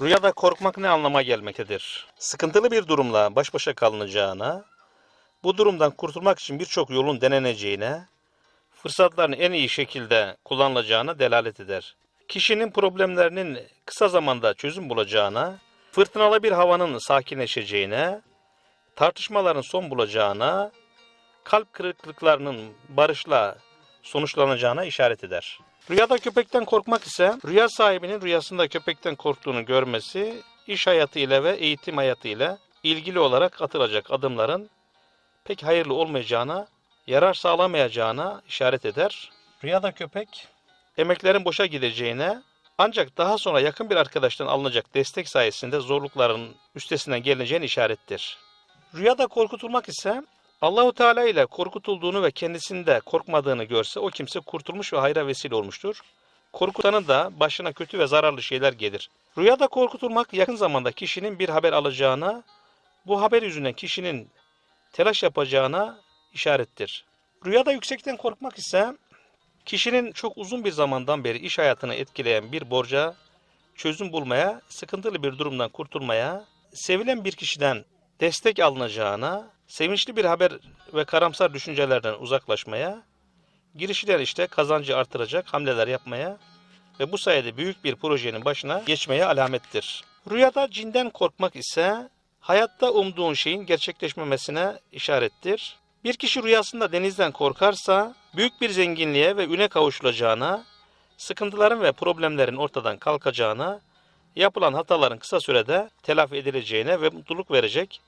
Rüyada korkmak ne anlama gelmektedir? Sıkıntılı bir durumla baş başa kalınacağına, bu durumdan kurtulmak için birçok yolun deneneceğine, fırsatların en iyi şekilde kullanılacağına delalet eder. Kişinin problemlerinin kısa zamanda çözüm bulacağına, fırtınalı bir havanın sakinleşeceğine, tartışmaların son bulacağına, kalp kırıklıklarının barışla sonuçlanacağına işaret eder. Rüyada köpekten korkmak ise rüya sahibinin rüyasında köpekten korktuğunu görmesi, iş hayatı ile ve eğitim hayatı ile ilgili olarak atılacak adımların pek hayırlı olmayacağına, yarar sağlamayacağına işaret eder. Rüyada köpek emeklerin boşa gideceğine ancak daha sonra yakın bir arkadaştan alınacak destek sayesinde zorlukların üstesinden gelineceğine işarettir. Rüyada korkutulmak ise Allahu Teala ile korkutulduğunu ve kendisinde korkmadığını görse o kimse kurtulmuş ve hayra vesile olmuştur. Korkutanın da başına kötü ve zararlı şeyler gelir. Rüyada korkutulmak yakın zamanda kişinin bir haber alacağına, bu haber yüzünden kişinin telaş yapacağına işarettir. Rüyada yüksekten korkmak ise kişinin çok uzun bir zamandan beri iş hayatını etkileyen bir borca çözüm bulmaya, sıkıntılı bir durumdan kurtulmaya, sevilen bir kişiden destek alınacağına, sevinçli bir haber ve karamsar düşüncelerden uzaklaşmaya, girişiler işte kazancı artıracak hamleler yapmaya ve bu sayede büyük bir projenin başına geçmeye alamettir. Rüyada cinden korkmak ise hayatta umduğun şeyin gerçekleşmemesine işarettir. Bir kişi rüyasında denizden korkarsa büyük bir zenginliğe ve üne kavuşulacağına, sıkıntıların ve problemlerin ortadan kalkacağına, yapılan hataların kısa sürede telafi edileceğine ve mutluluk verecek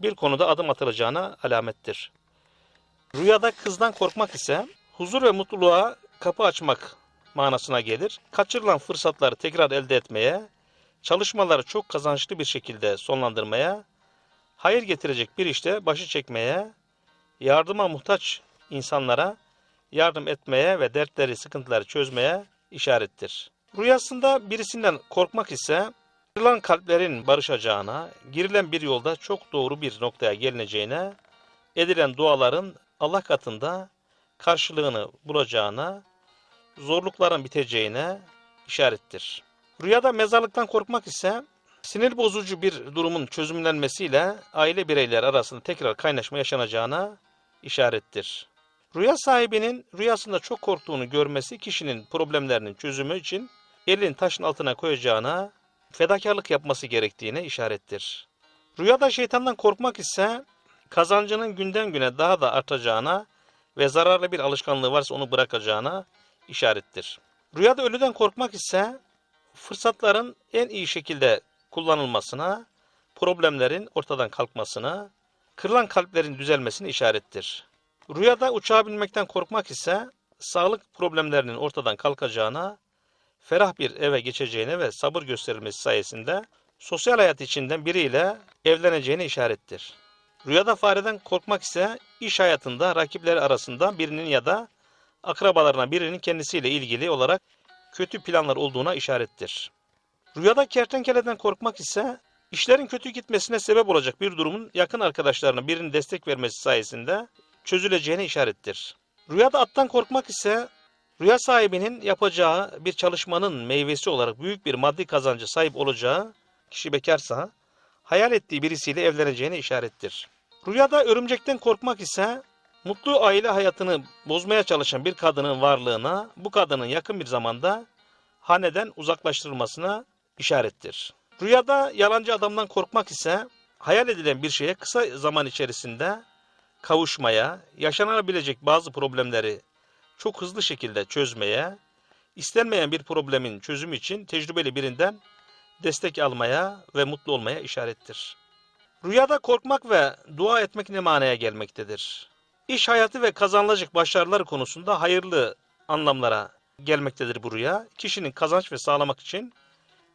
bir konuda adım atılacağına alamettir. Rüyada kızdan korkmak ise huzur ve mutluluğa kapı açmak manasına gelir. Kaçırılan fırsatları tekrar elde etmeye, çalışmaları çok kazançlı bir şekilde sonlandırmaya, hayır getirecek bir işte başı çekmeye, yardıma muhtaç insanlara yardım etmeye ve dertleri, sıkıntıları çözmeye işarettir. Rüyasında birisinden korkmak ise kırılan kalplerin barışacağına, girilen bir yolda çok doğru bir noktaya gelineceğine, edilen duaların Allah katında karşılığını bulacağına, zorlukların biteceğine işarettir. Rüyada mezarlıktan korkmak ise sinir bozucu bir durumun çözümlenmesiyle aile bireyleri arasında tekrar kaynaşma yaşanacağına işarettir. Rüya sahibinin rüyasında çok korktuğunu görmesi kişinin problemlerinin çözümü için elini taşın altına koyacağına, fedakarlık yapması gerektiğine işarettir. Rüyada şeytandan korkmak ise kazancının günden güne daha da artacağına ve zararlı bir alışkanlığı varsa onu bırakacağına işarettir. Rüyada ölüden korkmak ise fırsatların en iyi şekilde kullanılmasına, problemlerin ortadan kalkmasına, kırılan kalplerin düzelmesine işarettir. Rüyada uçağa binmekten korkmak ise sağlık problemlerinin ortadan kalkacağına, ferah bir eve geçeceğine ve sabır gösterilmesi sayesinde sosyal hayat içinden biriyle evleneceğine işarettir. Rüyada fareden korkmak ise iş hayatında rakipleri arasında birinin ya da akrabalarına birinin kendisiyle ilgili olarak kötü planlar olduğuna işarettir. Rüyada kertenkeleden korkmak ise işlerin kötü gitmesine sebep olacak bir durumun yakın arkadaşlarına birinin destek vermesi sayesinde çözüleceğine işarettir. Rüyada attan korkmak ise rüya sahibinin yapacağı bir çalışmanın meyvesi olarak büyük bir maddi kazancı sahip olacağı kişi bekarsa hayal ettiği birisiyle evleneceğine işarettir. Rüyada örümcekten korkmak ise mutlu aile hayatını bozmaya çalışan bir kadının varlığına bu kadının yakın bir zamanda haneden uzaklaştırılmasına işarettir. Rüyada yalancı adamdan korkmak ise hayal edilen bir şeye kısa zaman içerisinde kavuşmaya, yaşanabilecek bazı problemleri çok hızlı şekilde çözmeye, istenmeyen bir problemin çözümü için tecrübeli birinden destek almaya ve mutlu olmaya işarettir. Rüyada korkmak ve dua etmek ne manaya gelmektedir? İş hayatı ve kazanılacak başarılar konusunda hayırlı anlamlara gelmektedir bu rüya. Kişinin kazanç ve sağlamak için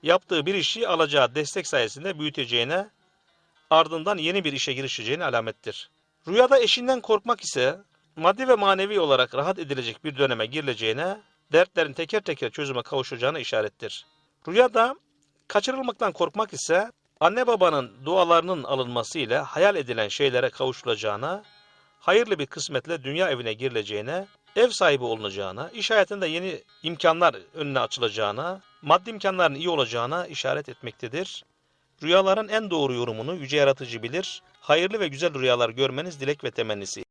yaptığı bir işi alacağı destek sayesinde büyüteceğine, ardından yeni bir işe girişeceğine alamettir. Rüyada eşinden korkmak ise maddi ve manevi olarak rahat edilecek bir döneme girileceğine, dertlerin teker teker çözüme kavuşacağına işarettir. Rüyada kaçırılmaktan korkmak ise anne babanın dualarının alınması ile hayal edilen şeylere kavuşulacağına, hayırlı bir kısmetle dünya evine girileceğine, ev sahibi olunacağına, iş hayatında yeni imkanlar önüne açılacağına, maddi imkanların iyi olacağına işaret etmektedir. Rüyaların en doğru yorumunu yüce yaratıcı bilir. Hayırlı ve güzel rüyalar görmeniz dilek ve temennisi.